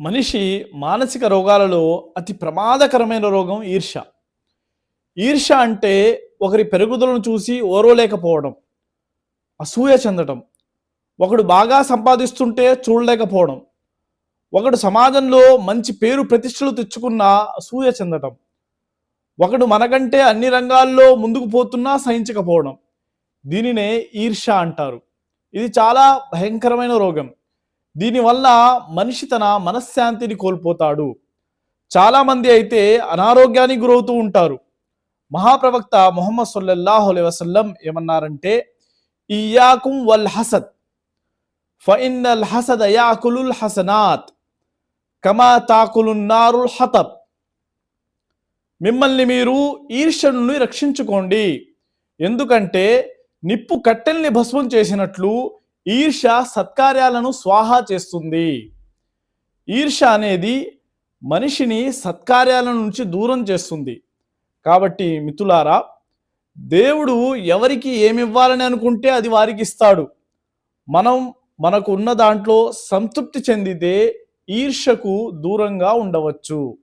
మనిషి మానసిక రోగాలలో అతి ప్రమాదకరమైన రోగం ఈర్ష. ఈర్ష అంటే ఒకరి పెరుగుదలను చూసి ఓర్వలేకపోవడం అసూయ చెందడం ఒకడు బాగా సంపాదిస్తుంటే చూడలేకపోవడం. ఒకడు సమాజంలో మంచి పేరు ప్రతిష్టలు తెచ్చుకున్న అసూయ చెందటం. ఒకడు మనకంటే అన్ని రంగాల్లో ముందుకు పోతున్నా సహించకపోవడం. దీనినే ఈర్ష అంటారు. ఇది చాలా భయంకరమైన రోగం. దీనివల్ల మనిషి తన మనశ్శాంతిని కోల్పోతాడు. చాలామంది అయితే అనారోగ్యానికి గురవుతూ ఉంటారు. మహాప్రవక్త మొహమ్మద్ సల్లల్లాహు వసల్లం ఏమన్నారంటే ఇయాకుం వల్ హసద్ ఫైనల్ హసద్ యాకులుల్ హసనాత్ కమా తాకులున్నారుల్ హతబ్. మిమ్మల్ని మీరు ఈర్ష్య రక్షించుకోండి. ఎందుకంటే నిప్పు కట్టెల్ని భస్మం చేసినట్లు ఈర్ష సత్కార్యాలను స్వాహా చేస్తుంది. ఈర్ష అనేది మనిషిని సత్కార్యాల నుంచి దూరం చేస్తుంది. కాబట్టి మిత్రులారా దేవుడు ఎవరికి ఏమి ఇవ్వాలని అనుకుంటే అది వారికి ఇస్తాడు. మనం మనకు ఉన్న దాంట్లో సంతృప్తి చెందితే ఈర్షకు దూరంగా ఉండవచ్చు.